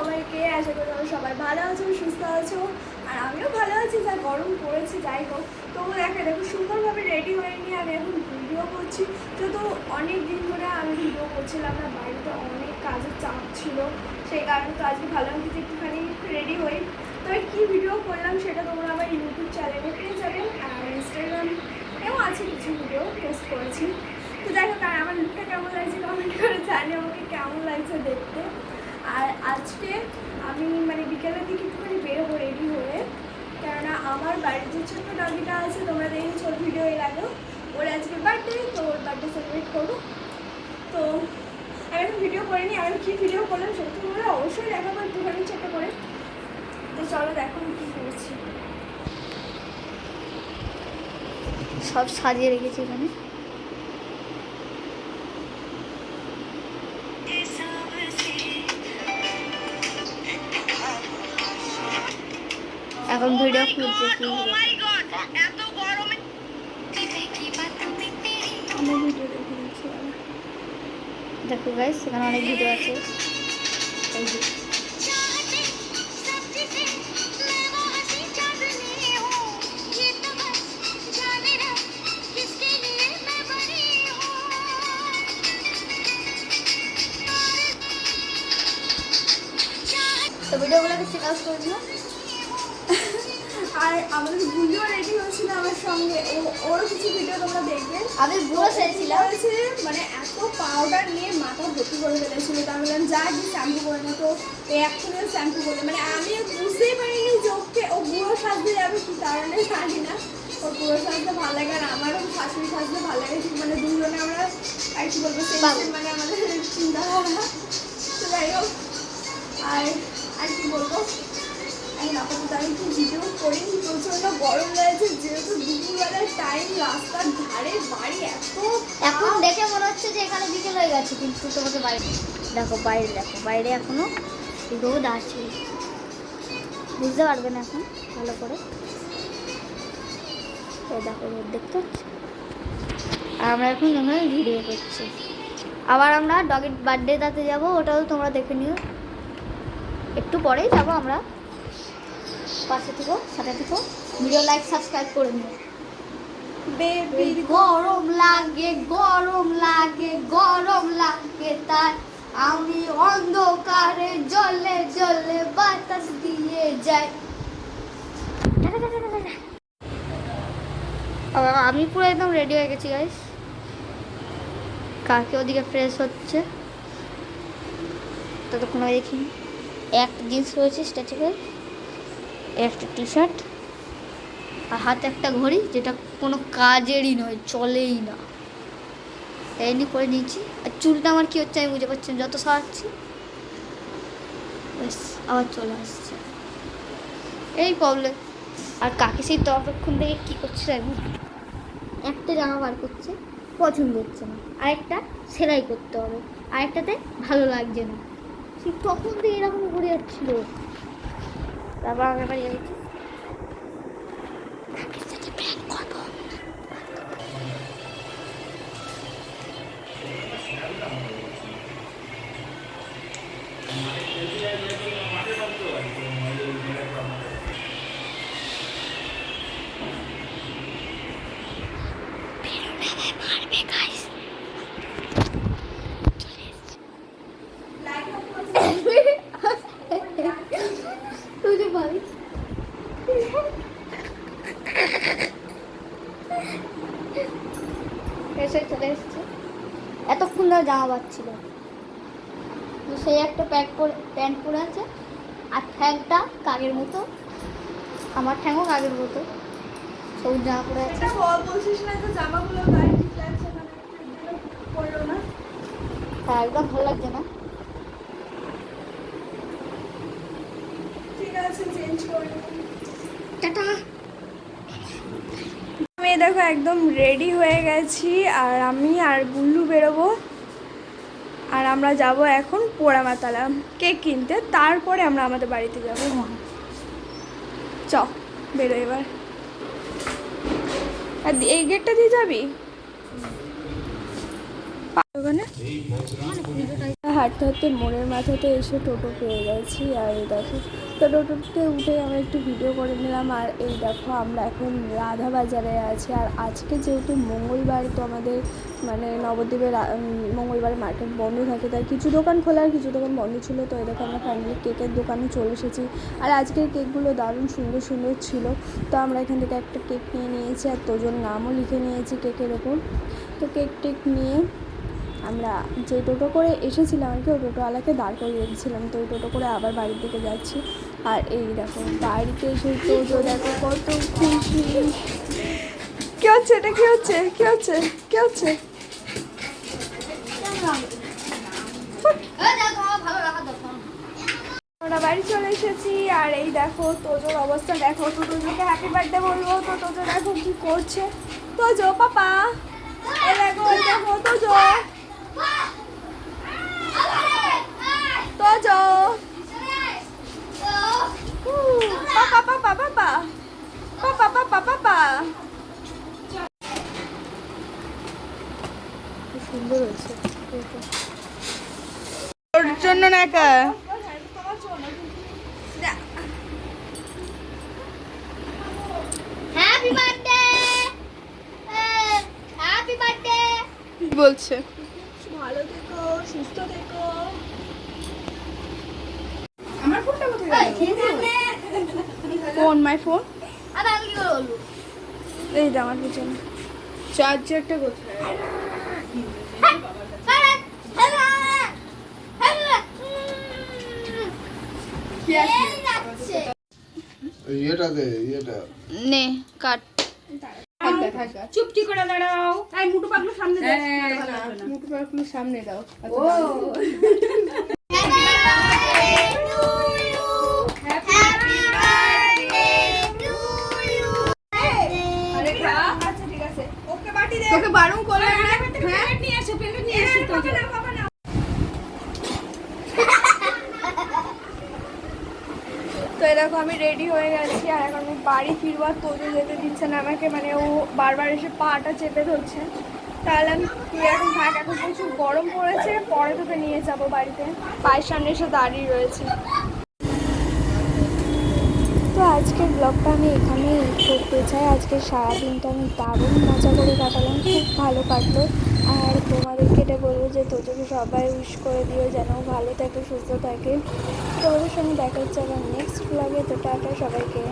সবাইকে, আশা করি তোমরা সবাই ভালো আছো, সুস্থ আছো, আর আমিও ভালো আছি, যা গরম পড়েছে, যাই হোক। তবু দেখে, দেখো, সুন্দরভাবে রেডি হয়ে নিয়ে আমি এখন ভিডিও করছি। যেহেতু অনেক দিন ধরে আমি ভিডিও করছিলাম না, বাড়িতে অনেক কাজের চাপ ছিল। সেই কারণে তো আজকে ভালো লাগছে একটুখানি রেডি হই। তবে কী ভিডিও করলাম সেটা তোমরা আমার ইউটিউব চ্যানেলে পেয়ে যাবেন আর ইনস্টাগ্রামেও আছে কিছু ভিডিও পোস্ট করেছি। তো যাই হোক আমার লুকটা কেমন লাগছে? কমেন্ট করে জানি আমাকে কেমন লাগছে দেখতে। আর আজকে আমি মানে বিকেলের দিকে একটুখানি বেরোবো রেডি হয়ে। কেননা আমার বাড়ির যে ছোট্ট ডগিটা আছে, তোমরা দেখেছ ওর ভিডিও এর আগেও। ওর আজকে বার্থডে তো ওর বার্থডে সেলিব্রেট করব। তো আমি এখন ভিডিও করিনি, আমি কী ভিডিও করলাম সেটা তোমরা অবশ্যই দেখাবো একটুখানি ছোট্ট করে। তো চলো দেখো আমি কী করছি। সব সাজিয়ে রেখেছি এখানে। এখন ভিডিও খুঁজছে কি ভিডিও? দেখে গাইস সেখানে অনেক ভিডিও আছে। তো ভিডিওগুলোকে চেক আউট করে দিও। আর আমাদের বুলিও রেডি হয়েছিল আমার সঙ্গে। ও ওরও কিছু ভিডিও তোমরা দেখবে। আমি বুড়ো সেরেছিলাম হয়েছে মানে এত পাউডার নিয়ে মাথা ভর্তি করে ফেলেছিল। তার বললাম যা কি শ্যাম্পু করে না তো এক্ষুনি শ্যাম্পু করলে মানে আমি বুঝতেই পারিনি যে ওকে ও বুড়ো সাজতে যাবে কি কারণে জানি না। ওর বুড়ো সাজতে ভালো লাগে আর আমারও শাশুড়ি সাজতে ভালো লাগে। ঠিক মানে দুজনে আমরা আর কি বলব মানে আমাদের চিন্তাধারা তো যাই হোক আর আর কি বলব? এখন আপাতত আমি ভিডিও করিনি প্রচণ্ড গরম লাগছে যেহেতু দুপুরবেলার টাইম রাস্তার ধারে বাড়ি এত এখন দেখে মনে হচ্ছে যে এখানে বিকেল হয়ে গেছে, কিন্তু তোমাকে বাইরে দেখো বাইরে দেখো, বাইরে এখনও রোদ আছে। বুঝতে পারবে না এখন, ভালো করে। দেখো, রোদ দেখতে পাচ্ছ? আর আমরা এখন এখানে ভিডিও করছি। আবার আমরা ডগের বার্থডে তাতে যাব, ওটাও তোমরা দেখে নিও। একটু পরেই যাব আমরা। পাশে থেকো সাথে থেকো। ভিডিও লাইক সাবস্ক্রাইব করে নিও। বেবি গরম লাগে গরম লাগে গরম লাগে তাই আমি অন্ধকারে জলে জলে বাতাস দিয়ে যাই। আমি পুরো একদম রেডি হয়ে গেছি গাইস কাকে ওদিকে ফ্রেশ হচ্ছে? ততক্ষণ দেখি। একটা জিন্স রয়েছে স্ট্যাচুকে একটা টি শার্ট আর হাতে একটা ঘড়ি, যেটা কোনো কাজেরই নয়, চলেই না। নিয়ে করে নিয়েছি। আর চুলটা আমার কী হচ্ছে আমি বুঝে পারছি না, যত সারাচ্ছি ব্যাস, আবার চলে আসছে। এই প্রবলেম আর কাকে সেই ততক্ষণ থেকে কী করছে এখন একটা জামা বার করছে, পছন্দ হচ্ছে না। আরেকটা সেলাই করতে হবে। আরেকটাতে ভালো লাগছে না। সে তখন থেকে এরকম ঘুরে যাচ্ছিল তারপর আমি এবার ইয়ে গেছি কাকের সাথে প্র্যাঙ্ক করব মারবে গাইস তুই ভাই এসে চলে এসেছে। এতক্ষণ ধরে জামা পাচ্ছিল তো সেই একটা প্যাক পরে প্যান্ট পরে আছে আর ঠ্যাংটা কাগের মতো। আমার ঠ্যাংও কাগের মতো। সবুজ জামা পরে আছে। বলছিস না যে জামাগুলো গায়ে ঠিক লাগছে না পড়ল না। হ্যাঁ একদম ভালো লাগছে না ঠিক আছে চেঞ্জ করে নেব। টাটা আমি দেখো একদম রেডি হয়ে গেছি আর আমি আর গুল্লু বেরোবো। আর আমরা যাব এখন পোড়ামাতালা। কেক কিনতে, তারপরে আমরা আমাদের বাড়িতে যাব। চ বেরো এবার। আর এই গেটটা দিয়ে যাবি? হাঁটতে হাঁটতে মোড়ের মাথাতে এসে টোটো পেয়ে গেছি। আর দেখো তো টোটোতে উঠে আমরা একটু ভিডিও করে নিলাম। আর এই দেখো, আমরা এখন রাধা বাজারে আছি। আর আজকে যেহেতু মঙ্গলবার, তো আমাদের মানে নবদ্বীপের মঙ্গলবার মার্কেট বন্ধ থাকে। তাই কিছু দোকান খোলা আর কিছু দোকান বন্ধ ছিল। তো এই দেখো, আমরা ফাইনালি কেকের দোকানে চলে এসেছি। আর আজকের কেকগুলো দারুণ সুন্দর সুন্দর ছিল। তো আমরা এখান থেকে একটা কেক নিয়ে নিয়েছি। আর তোজন নামও লিখে নিয়েছি কেকের ওপর। তো কেক টেক নিয়ে আমরা যে টোটো করে এসেছিলাম আর কি, ওই টোটোওয়ালাকে দাঁড় করিয়ে রেখেছিলাম তো ওই টোটো করে আবার বাড়ির দিকে যাচ্ছি। আর এই দেখো, বাড়িতে এসে টোটো দেখো কত খুশি। কি হচ্ছে এটা? কি হচ্ছে? কি হচ্ছে? কি হচ্ছে? আমরা বাড়ি চলে এসেছি আর এই দেখো তোজোর অবস্থা, দেখো তো তোজোকে হ্যাপি বার্থডে বলব। তো তোজো দেখো কি করছে? তোজো, পাপা। এই দেখো এই দেখো তোজো। তোজো। পাপা পাপা পাপা পাপা পাপা পাপা সুন্দর হয়েছে ওর জন্য না। একা হ্যাপি বার্থডে হ্যাপি বার্থডে কি বলছে ভালো থেকো সুস্থ থেকো আমার ফোনটা কোথায় ফোন মাই ফোন এই যে আমার পিছনে। চার্জারটা কোথায়? ইয়েটা নে কাট। চুপটি করে দাঁড়াও। মুটু পাগলু সামনে দাও সামনে দাও। ও। তোকে বারণ করলাম না? প্লেট নিয়ে এসো প্লেট নিয়ে এসো তো পাপা না পাপা না তো দেখো আমি রেডি হয়ে গেছি আর এখন আমি বাড়ি ফিরবো আর তোজো যেতে দিচ্ছে না আমাকে মানে ও বারবার এসে পাটা চেপে ধরছে। তাহলে আমি তুই এখন থাক এখন প্রচুর গরম পড়েছে পরে তোকে নিয়ে যাব বাড়িতে। পায়ের সামনে এসে দাঁড়িয়ে রয়েছে। আজকের ব্লগটা আমি এখানেই করতে চাই। আজকে সারাদিনটা আমি দারুণ মজা করে কাটালাম, খুব ভালো কাটলো। আর তোমাদেরকে এটা বলব যে তোদেরকে সবাই উইশ করে দিও যেন ভালো থাকে, সুস্থ থাকে। তোমাদের সঙ্গে দেখা হচ্ছে আমার নেক্সট ব্লগে তো টাটা সবাইকে।